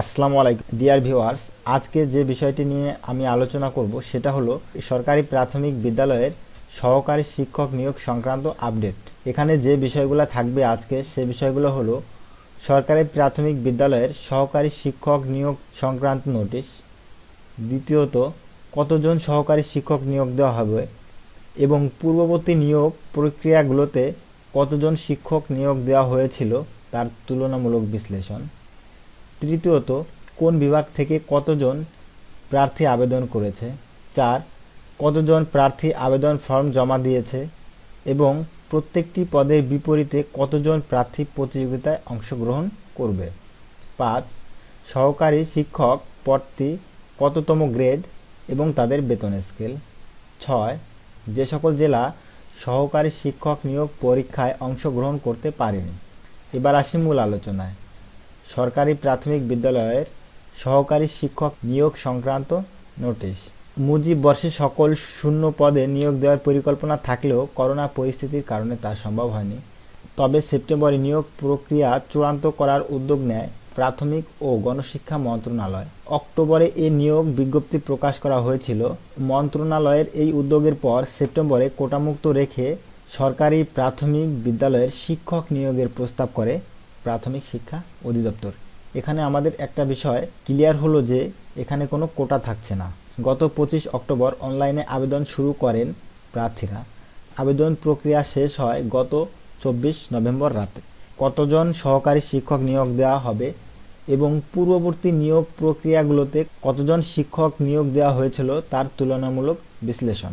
আসসালামু আলাইকুম। Dear viewers আজকে যে বিষয়টি নিয়ে আমি আলোচনা করব সেটা হলো সরকারি প্রাথমিক বিদ্যালয়ের সহকারী শিক্ষক নিয়োগ সংক্রান্ত আপডেট। এখানে যে বিষয়গুলো থাকবে আজকে, সে বিষয়গুলো হলো সরকারি প্রাথমিক বিদ্যালয়ের সহকারী শিক্ষক নিয়োগ সংক্রান্ত নোটিশ। দ্বিতীয়ত, কতজন সহকারী শিক্ষক নিয়োগ দেওয়া হবে এবং পূর্ববর্তী নিয়োগ প্রক্রিয়াগুলোতে কতজন শিক্ষক নিয়োগ দেওয়া হয়েছিল, তার তুলনামূলক বিশ্লেষণ। তৃতীয়ত, কোন বিভাগ থেকে কতজন প্রার্থী আবেদন করেছে? চার, কতজন প্রার্থী আবেদন ফর্ম জমা দিয়েছে? এবং প্রত্যেকটি পদের বিপরীতে কতজন প্রার্থী প্রতিযোগিতায় অংশগ্রহণ করবে? পাঁচ, সহকারী শিক্ষক পদটি কততম গ্রেড এবং তাদের বেতন স্কেল? ছয়, যে সকল জেলা সহকারী শিক্ষক নিয়োগ পরীক্ষায় অংশগ্রহণ করতে পারেনি? এবার আসি মূল আলোচনায়। সরকারি প্রাথমিক বিদ্যালয়ের সহকারী শিক্ষক নিয়োগ সংক্রান্ত নোটিশ। মুজিব বর্ষে সকল শূন্য পদে নিয়োগ দেওয়ার পরিকল্পনা থাকলেও করোনা পরিস্থিতির কারণে তা সম্ভব হয়নি। তবে সেপ্টেম্বরে নিয়োগ প্রক্রিয়া চূড়ান্ত করার উদ্যোগ নেয় প্রাথমিক ও গণশিক্ষা মন্ত্রণালয়। অক্টোবরে এ নিয়োগ বিজ্ঞপ্তি প্রকাশ করা হয়েছিল। মন্ত্রণালয়ের এই উদ্যোগের পর সেপ্টেম্বরে কোটামুক্ত রেখে সরকারি প্রাথমিক বিদ্যালয়ের শিক্ষক নিয়োগের প্রস্তাব করে প্রাথমিক শিক্ষা অধিদপ্তর। এখানে আমাদের একটা বিষয় ক্লিয়ার হলো যে এখানে কোনো কোটা থাকছে না। গত পঁচিশ অক্টোবর অনলাইনে আবেদন শুরু করেন প্রার্থীরা। আবেদন প্রক্রিয়া শেষ হয় গত চব্বিশ নভেম্বর রাতে। কতজন সহকারী শিক্ষক নিয়োগ দেওয়া হবে এবং পূর্ববর্তী নিয়োগ প্রক্রিয়াগুলোতে কতজন শিক্ষক নিয়োগ দেওয়া হয়েছিল তার তুলনামূলক বিশ্লেষণ।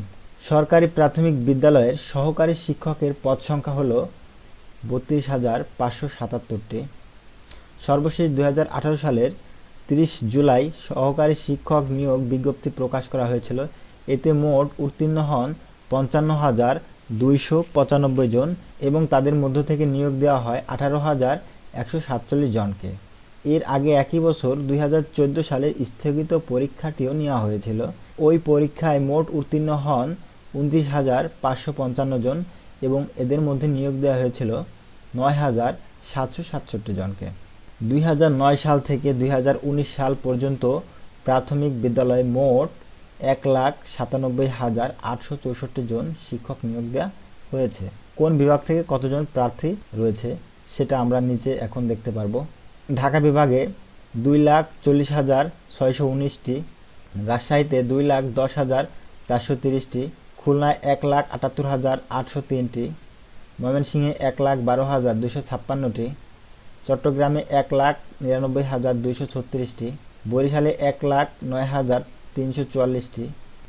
সরকারি প্রাথমিক বিদ্যালয়ের সহকারী শিক্ষকের পদ সংখ্যা হলো বত্রিশ হাজার পাঁচশো সাতাত্তরটি। সর্বশেষ দুই হাজার আঠারো সালের তিরিশ জুলাই সহকারী শিক্ষক নিয়োগ বিজ্ঞপ্তি প্রকাশ করা হয়েছিল। এতে মোট উত্তীর্ণ হন পঞ্চান্ন হাজার দুইশো পঁচানব্বই জন এবং তাদের মধ্য থেকে নিয়োগ দেওয়া হয় আঠারো হাজার একশো সাতচল্লিশ জনকে। এর আগে একই বছর দুই সালের স্থগিত পরীক্ষাটিও নেওয়া হয়েছিল। ওই পরীক্ষায় মোট উত্তীর্ণ হন উনত্রিশ হাজার পাঁচশো পঞ্চান্ন জন এবং এদের মধ্যে নিয়োগ দেওয়া হয়েছিল নয় হাজার সাতশো সাতষট্টি জনকে। দুই সাল থেকে দুই হাজার উনিশ সাল পর্যন্ত প্রাথমিক বিদ্যালয়ে মোট এক লাখ সাতানব্বই হাজার আটশো চৌষট্টি জন শিক্ষক নিয়োগ দেওয়া হয়েছে। কোন বিভাগ থেকে কতজন প্রার্থী রয়েছে সেটা আমরা নিচে এখন দেখতে পারব। ঢাকা বিভাগে দুই লাখ চল্লিশ হাজার ছয়শো উনিশটি, রাজশাহীতে দুই লাখ দশ হাজার চারশো তিরিশটি খুলনায় এক লাখ আটাত্তর হাজার আটশো তিনটি, ময়মনসিংহে এক লাখ বারো হাজার দুশো ছাপ্পান্নটি, চট্টগ্রামে এক লাখ নিরানব্বই হাজার দুইশো ছত্রিশটি, বরিশালে এক লাখ নয় হাজার তিনশো চুয়াল্লিশটি,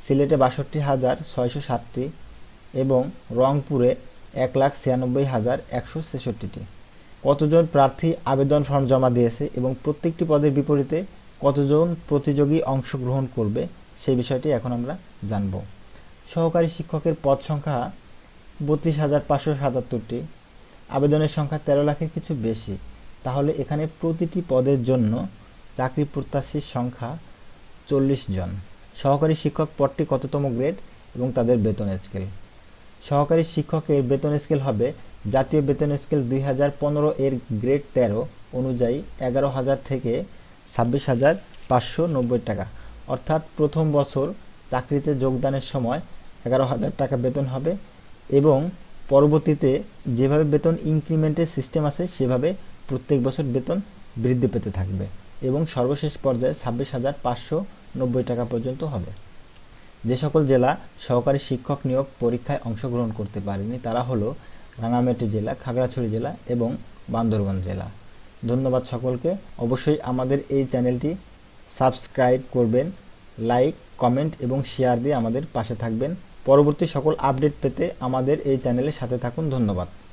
সিলেটে বাষট্টি হাজার ছয়শো সাতটি এবং রংপুরে এক লাখ ছিয়ানব্বই হাজার একশো ছেষট্টিটি। কতজন প্রার্থী আবেদন ফর্ম জমা দিয়েছে এবং প্রত্যেকটি পদের বিপরীতে কতজন প্রতিযোগী অংশগ্রহণ করবে সেই বিষয়টি এখন আমরা জানব। সহকারী শিক্ষকের পদ সংখ্যা বত্রিশ হাজার পাঁচশো সাতাত্তরটি। আবেদনের সংখ্যা তেরো লাখের কিছু বেশি। তাহলে এখানে প্রতিটি পদের জন্য চাকরি প্রত্যাশীর সংখ্যা চল্লিশ জন। সহকারী শিক্ষক পদটি কততম গ্রেড এবং তাদের বেতন স্কেল? সহকারী শিক্ষকের বেতন স্কেল হবে জাতীয় বেতন স্কেল দুই হাজার পনেরো এর গ্রেড তেরো অনুযায়ী এগারো হাজার থেকে ছাব্বিশ হাজার পাঁচশো নব্বই টাকা। অর্থাৎ প্রথম বছর চাকরিতে যোগদানের সময় এগারো হাজার টাকা বেতন হবে এবং পরবর্তীতে যেভাবে বেতন ইনক্রিমেন্টের সিস্টেম আছে, সেভাবে প্রত্যেক বছর বেতন বৃদ্ধি পেতে থাকবে এবং সর্বশেষ পর্যায়ে ছাব্বিশ হাজার পাঁচশো নব্বই টাকা পর্যন্ত হবে। যে সকল জেলা সহকারী শিক্ষক নিয়োগ পরীক্ষায় অংশগ্রহণ করতে পারেনি, তারা হলো রাঙামাটি জেলা, খাগড়াছড়ি জেলা এবং বান্দরবান জেলা। ধন্যবাদ সকলকে। অবশ্যই আমাদের এই চ্যানেলটি সাবস্ক্রাইব করবেন, লাইক, কমেন্ট এবং শেয়ার দিয়ে আমাদের পাশে থাকবেন। পরবর্তী সকল আপডেট পেতে আমাদের এই চ্যানেলের সাথে থাকুন। ধন্যবাদ।